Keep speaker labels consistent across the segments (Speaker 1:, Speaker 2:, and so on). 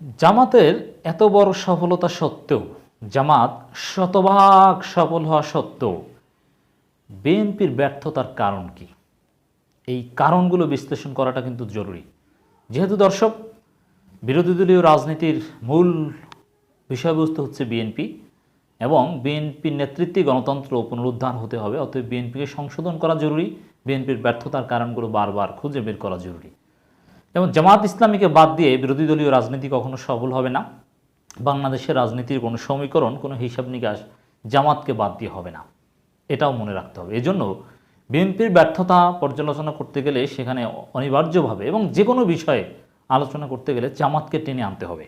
Speaker 1: জামাতের এত বড় সফলতা সত্ত্বেও, জামাত শতভাগ সফল হওয়া সত্ত্বেও, বিএনপির ব্যর্থতার কারণ কি? এই কারণগুলো বিশ্লেষণ করাটা কিন্তু জরুরি। যেহেতু দর্শক, বিরোধী দলীয় রাজনীতির মূল বিষয়বস্তু হচ্ছে বিএনপি এবং বিএনপির নেতৃত্বে গণতন্ত্র পুনরুদ্ধার হতে হবে, অতএব বিএনপিকে সংশোধন করা জরুরি, বিএনপির ব্যর্থতার কারণগুলো বারবার খুঁজে বের করা জরুরি। যেমন জামাত ইসলামীকে বাদ দিয়ে বিরোধী দলীয় রাজনীতি কখনো সফল হবে না। বাংলাদেশের রাজনীতির কোনো সমীকরণ, কোনো হিসাব নিকাশ জামাতকে বাদ দিয়ে হবে না। এটাও মনে রাখতে হবে। এজন্য বিএনপির ব্যর্থতা পর্যালোচনা করতে গেলে সেখানে অনিবার্যভাবে এবং যে কোনো বিষয়ে আলোচনা করতে গেলে জামাতকে টেনে আনতে হবে।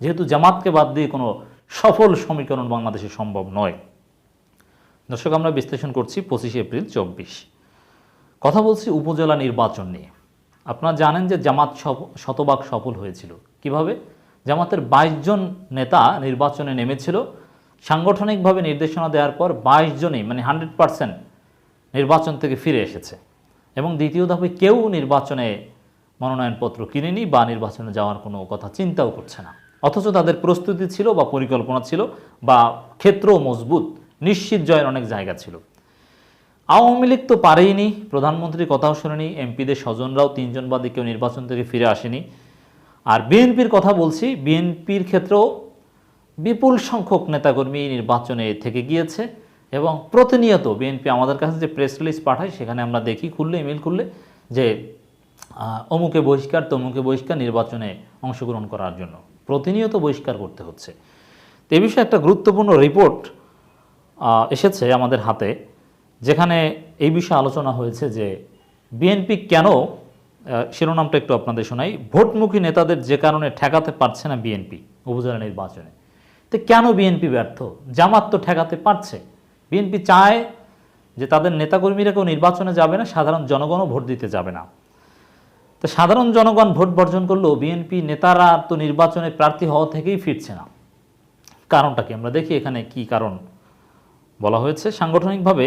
Speaker 1: যেহেতু জামাতকে বাদ দিয়ে কোনো সফল সমীকরণ বাংলাদেশে সম্ভব নয়। দর্শক, আমরা বিশ্লেষণ করছি পঁচিশে এপ্রিল চব্বিশ। কথা বলছি উপজেলা নির্বাচন নিয়ে। আপনারা জানেন যে জামাত শতভাগ সফল হয়েছিল। কীভাবে? জামাতের ২২ জন নেতা নির্বাচনে নেমেছিল। সাংগঠনিকভাবে নির্দেশনা দেওয়ার পর ২২ জনই মানে হান্ড্রেড পারসেন্ট নির্বাচন থেকে ফিরে এসেছে। এবং দ্বিতীয় ধাপে কেউ নির্বাচনে মনোনয়নপত্র কিনেনি বা নির্বাচনে যাওয়ার কোনো কথা চিন্তাও করছে না। অথচ তাদের প্রস্তুতি ছিল বা পরিকল্পনা ছিল বা ক্ষেত্র মজবুত, নিশ্চিত জয়ের অনেক জায়গা ছিল। আওয়ামী লীগ তো পারেইনি। প্রধানমন্ত্রীর কথাও শোনেনি। এমপিদের স্বজনরাও তিনজন বাদে কেউ নির্বাচন থেকে ফিরে আসেনি। আর বিএনপির কথা বলছি, বিএনপির ক্ষেত্রেও বিপুল সংখ্যক নেতাকর্মী নির্বাচনে থেকে গিয়েছে এবং প্রতিনিয়ত বিএনপি আমাদের কাছে যে প্রেস রিলিজ পাঠায়, সেখানে আমরা দেখি, খুললে, ইমেল খুললে যে অমুকে বহিষ্কার, তমুকে বহিষ্কার নির্বাচনে অংশগ্রহণ করার জন্য। প্রতিনিয়ত বহিষ্কার করতে হচ্ছে। তো এ বিষয়ে একটা গুরুত্বপূর্ণ রিপোর্ট এসেছে আমাদের হাতে। যেখানে এই বিষয়ে আলোচনা হয়েছে যে বিএনপি কেন শিরোনামটা একটু আপনাদের শোনাই। ভোটমুখী নেতাদের যে কারণে ঠেকাতে পারছে না বিএনপি উপজেলা নির্বাচনে। তো কেন বিএনপি ব্যর্থ? জামাত তো ঠেকাতে পারছে। বিএনপি চায় যে তাদের নেতাকর্মীরা কেউ নির্বাচনে যাবে না, সাধারণ জনগণও ভোট দিতে যাবে না। তো সাধারণ জনগণ ভোট বর্জন করলেও বিএনপি নেতারা তো নির্বাচনে প্রার্থী হওয়া থেকেই ফিরছে না। কারণটা কি? আমরা দেখি এখানে কি কারণ বলা হয়েছে। সাংগঠনিকভাবে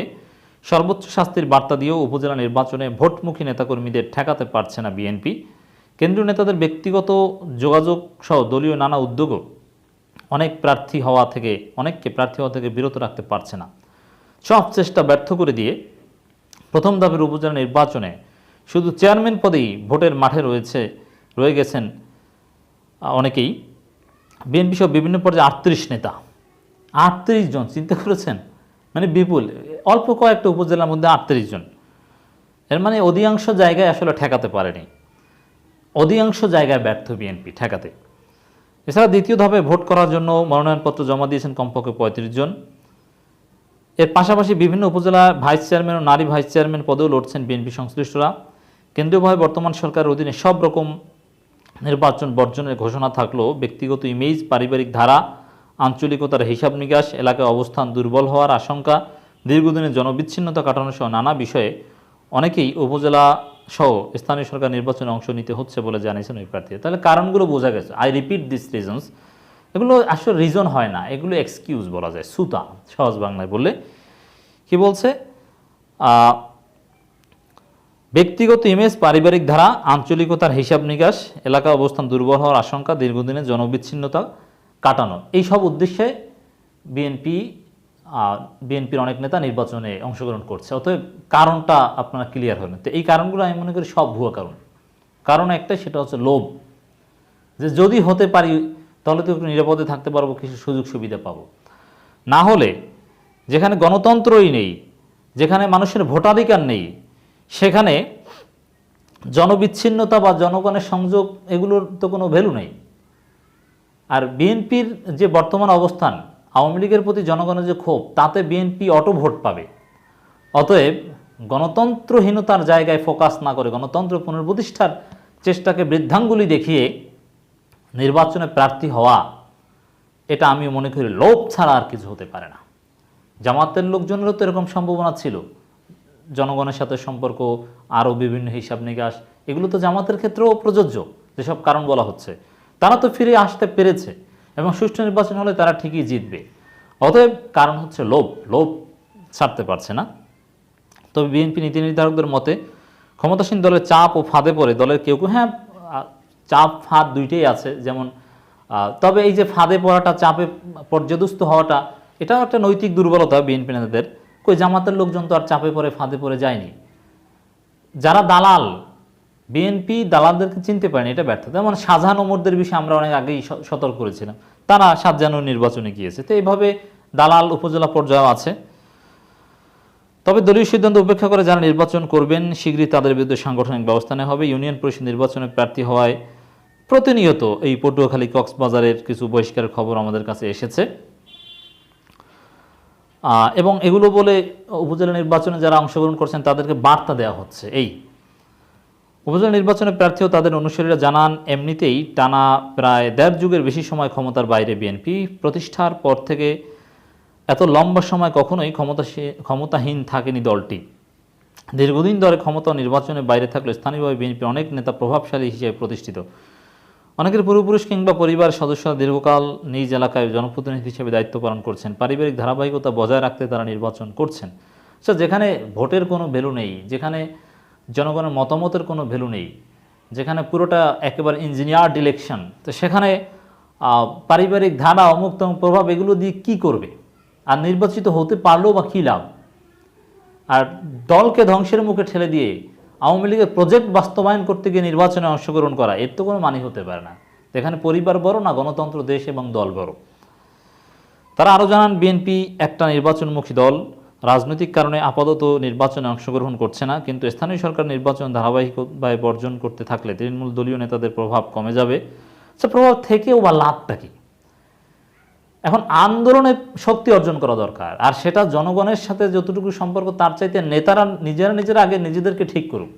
Speaker 1: সর্বোচ্চ শাস্তির বার্তা দিয়েও উপজেলা নির্বাচনে ভোটমুখী নেতাকর্মীদের ঠেকাতে পারছে না বিএনপি। কেন্দ্রীয় নেতাদের ব্যক্তিগত যোগাযোগ সহ দলীয় নানা উদ্যোগও অনেক প্রার্থী হওয়া থেকে, অনেককে প্রার্থী হওয়া থেকে বিরত রাখতে পারছে না। সব চেষ্টা ব্যর্থ করে দিয়ে প্রথম ধাপের উপজেলা নির্বাচনে শুধু চেয়ারম্যান পদেই ভোটের মাঠে রয়েছে, রয়ে গেছেন অনেকেই। বিএনপি সহ বিভিন্ন পর্যায়ে আটত্রিশ নেতা। আটত্রিশ জন, চিন্তা করেছেন? মানে বিপুল, অল্প কয়েকটা উপজেলার মধ্যে আটত্রিশ জন। এর মানে অধিকাংশ জায়গায় আসলে ঠেকাতে পারেনি। অধিকাংশ জায়গায় ব্যর্থ বিএনপি ঠেকাতে। এছাড়া দ্বিতীয় ধাপে ভোট করার জন্য মনোনয়নপত্র জমা দিয়েছেন কমপক্ষে পঁয়ত্রিশ জন। এর পাশাপাশি বিভিন্ন উপজেলা ভাইস চেয়ারম্যান ও নারী ভাইস চেয়ারম্যান পদেও লড়ছেন বিএনপি সংশ্লিষ্টরা। কেন্দ্রীয়ভাবে বর্তমান সরকারের অধীনে সব রকম নির্বাচন বর্জনের ঘোষণা থাকলেও ব্যক্তিগত ইমেজ, পারিবারিক ধারা আঞ্চলিকতার হিসাব নিকাশ, এলাকায় অবস্থান দুর্বল হওয়ার আশঙ্কা, দীর্ঘদিনের জনবিচ্ছিন্নতা কাটানো সহ নানা বিষয়ে অনেকেই উপজেলা সহ স্থানীয় সরকার নির্বাচনে অংশ নিতে হচ্ছে বলে জানিয়েছেন ওই প্রার্থী তাহলে কারণগুলো বোঝা গেছে। আই রিপিট দিস রিজনস এগুলো আসলে রিজন হয় না। এগুলো এক্সকিউজ বলা যায়। সুতা, সহজ বাংলায় বললে। কি বলছে? ব্যক্তিগত ইমেজ পারিবারিক ধারা, আঞ্চলিকতার হিসাব নিকাশ এলাকা অবস্থান দুর্বল হওয়ার আশঙ্কা, দীর্ঘদিনের জনবিচ্ছিন্নতা কাটানো। এই সব উদ্দেশ্যে বিএনপি বিএনপির অনেক নেতা নির্বাচনে অংশগ্রহণ করছে। অতএব কারণটা আপনারা ক্লিয়ার হলেন। তো এই কারণগুলো আমি মনে করি সব ভুয়া কারণ। কারণ একটাই, সেটা হচ্ছে লোভ। যে যদি হতে পারি, তাহলে তো একটু নিরাপদে থাকতে পারব, কিছু সুযোগ সুবিধা পাবো। না হলে যেখানে গণতন্ত্রই নেই, যেখানে মানুষের ভোটাধিকার নেই, সেখানে জনবিচ্ছিন্নতা বা জনগণের সংযোগ, এগুলোর তো কোনো ভ্যালু নেই। আর বিএনপির যে বর্তমান অবস্থান, আওয়ামী লীগের প্রতি জনগণের যে ক্ষোভ, তাতে বিএনপি অটো ভোট পাবে। অতএব গণতন্ত্রহীনতার জায়গায় ফোকাস না করে গণতন্ত্র পুনর্প্রতিষ্ঠার চেষ্টাকে বৃদ্ধাঙ্গুলি দেখিয়ে নির্বাচনে প্রার্থী হওয়া, এটা আমি মনে করি লোভ ছাড়া আর কিছু হতে পারে না। জামাতের লোকজনেরও তো এরকম সম্ভাবনা ছিল। জনগণের সাথে সম্পর্ক, আরও বিভিন্ন হিসাব নিকাশ, এগুলো তো জামাতের ক্ষেত্রেও প্রযোজ্য, যেসব কারণ বলা হচ্ছে। তারা তো ফিরে আসতে পেরেছে এবং সুষ্ঠু নির্বাচন হলে তারা ঠিকই জিতবে। অতএব কারণ হচ্ছে লোভ লোভ ছাড়তে পারছে না। তবে বিএনপি নীতি নির্ধারকদের মতে ক্ষমতাসীন দলের চাপ ও ফাঁদে পড়ে দলের কেউ কেউ হ্যাঁ চাপ, ফাঁদ দুইটাই আছে, যেমন তবে এই যে ফাঁদে পড়াটা, চাপে পর্যদস্ত হওয়াটা, এটাও একটা নৈতিক দুর্বলতা বিএনপি নেতাদের। কই জামাতের লোকজন তো আর চাপে পড়ে, ফাঁদে পড়ে যায়নি। যারা দালাল বিএনপি দালালদেরকে চিনতে পারেনি, এটা ব্যর্থ। যেমন শাহজাহান ওমরদের বিষয়ে আমরা অনেক আগেই সতর্ক করেছিলাম। তারা জানুয়ারি নির্বাচনে গিয়েছে। তো এইভাবে দালাল উপজেলা পর্যায়েও আছে। তবে দলীয় সিদ্ধান্ত উপেক্ষা করে যারা নির্বাচন করবেন, শীঘ্রই তাদের বিরুদ্ধে সাংগঠনিক ব্যবস্থা নেওয়া হবে। ইউনিয়ন পরিষদ নির্বাচনে প্রার্থী হওয়ায় প্রতিনিয়ত এই পটুয়াখালী কক্সবাজারের কিছু বহিষ্কারের খবর আমাদের কাছে এসেছে। এবং এগুলো বলে উপজেলা নির্বাচনে যারা অংশগ্রহণ করছেন, তাদেরকে বার্তা দেওয়া হচ্ছে। এই উপজেলা নির্বাচনে প্রার্থী ও তাদের অনুসারীরা জানান, এমনিতেই টানা প্রায় দেড় যুগের বেশি সময় ক্ষমতার বাইরে বিএনপি প্রতিষ্ঠার পর থেকে এত লম্বা সময় কখনোই ক্ষমতা ক্ষমতাহীন থাকেনি দলটি। দীর্ঘদিন ধরে ক্ষমতা নির্বাচনে বাইরে থাকলে স্থানীয়ভাবে বিএনপির অনেক নেতা প্রভাবশালী হিসেবে প্রতিষ্ঠিত। অনেকের পূর্বপুরুষ কিংবা পরিবার সদস্যরা দীর্ঘকাল নিজ এলাকায় জনপ্রতিনিধি হিসেবে দায়িত্ব পালন করছেন। পারিবারিক ধারাবাহিকতা বজায় রাখতে তারা নির্বাচন করছেন। আচ্ছা যেখানে ভোটের কোনো ভ্যালু নেই, যেখানে জনগণের মতামতের কোনো ভ্যালু নেই, যেখানে পুরোটা একেবারে ইঞ্জিনিয়ার্ড ইলেকশন তো সেখানে পারিবারিক ধারা অমুক তমুক প্রভাব, এগুলো দিয়ে কি করবে? আর নির্বাচিত হতে পারলেও বা কী লাভ? আর দলকে ধ্বংসের মুখে ঠেলে দিয়ে আওয়ামী লীগের প্রজেক্ট বাস্তবায়ন করতে গিয়ে নির্বাচনে অংশগ্রহণ করা, এর তো কোনো মানি হতে পারে না। এখানে পরিবার বড় না গণতন্ত্র দেশ এবং দল বড়? তারা আরও জানান, বিএনপি একটা নির্বাচনমুখী দল রাজনৈতিক কারণে আপাতত নির্বাচনে অংশগ্রহণ করছে না, কিন্তু স্থানীয় সরকার নির্বাচন ধারাবাহিকভাবে বর্জন করতে থাকলে তৃণমূল দলীয় নেতাদের প্রভাব কমে যাবে। সে প্রভাব থেকেও বা লাভটা কি? এখন আন্দোলনে শক্তি অর্জন করা দরকার, আর সেটা জনগণের সাথে যতটুকু সম্পর্ক, তার চাইতে নেতারা নিজেরা নিজেরা আগে নিজেদেরকে ঠিক করুক।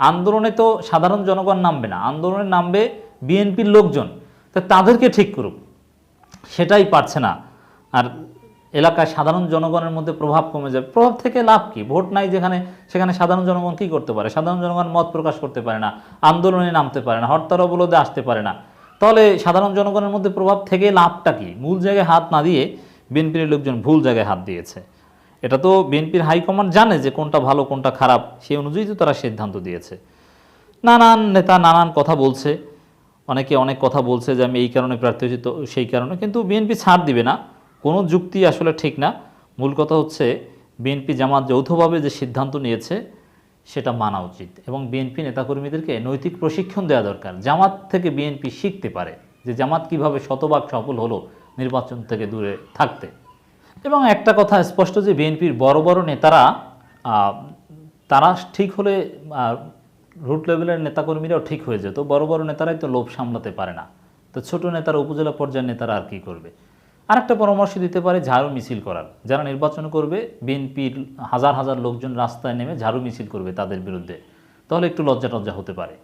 Speaker 1: আন্দোলনে তো সাধারণ জনগণ নামবে না, আন্দোলনে নামবে বিএনপির লোকজন, তা তাদেরকে ঠিক করুক, সেটাই পারছে না। আর এলাকায় সাধারণ জনগণের মধ্যে প্রভাব কমে যাবে। প্রভাব থেকে লাভ কি? ভোট নাই যেখানে, সেখানে সাধারণ জনগণ কি করতে পারে? সাধারণ জনগণ মত প্রকাশ করতে পারে না, আন্দোলনে নামতে পারে না, হরতাল অবরোধে আসতে পারে না। তাহলে সাধারণ জনগণের মধ্যে প্রভাব থেকে লাভটা কি? মূল জায়গায় হাত না দিয়ে বিএনপির লোকজন ভুল জায়গায় হাত দিয়েছে। এটা তো বিএনপির হাইকমান্ড জানে যে কোনটা ভালো, কোনটা খারাপ, সেই অনুযায়ী তো তারা সিদ্ধান্ত দিয়েছে। নানান নেতা নানান কথা বলছে। অনেকে অনেক কথা বলছে যে আমি এই কারণে প্রার্থী হয়েছি, তো সেই কারণে, কিন্তু বিএনপি ছাড় দিবে না। কোনো যুক্তি আসলে ঠিক না। মূল কথা হচ্ছে বিএনপি জামাত যৌথভাবে যে সিদ্ধান্ত নিয়েছে, সেটা মানা উচিত এবং বিএনপি নেতাকর্মীদেরকে নৈতিক প্রশিক্ষণ দেওয়া দরকার। জামাত থেকে বিএনপি শিখতে পারে যে জামাত কীভাবে শতভাগ সফল হলো নির্বাচন থেকে দূরে থাকতে। এবং একটা কথা স্পষ্ট যে বিএনপির বড় বড় নেতারা তারা ঠিক হলে রুট লেভেলের নেতাকর্মীরাও ঠিক হয়ে যেত। বড় বড় নেতারাই তো লোভ সামলাতে পারে না। তো ছোট নেতারা, উপজেলা পর্যায়ের নেতারা আর কি করবে? আরেকটা পরামর্শ দিতে পারে ঝাড়ু মিছিল করার। যারা নির্বাচন করবে, বিএনপির হাজার হাজার লোকজন রাস্তায় নেমে ঝাড়ু মিছিল করবে তাদের বিরুদ্ধে। তাহলে একটু লজ্জা টজ্জা হতে পারে।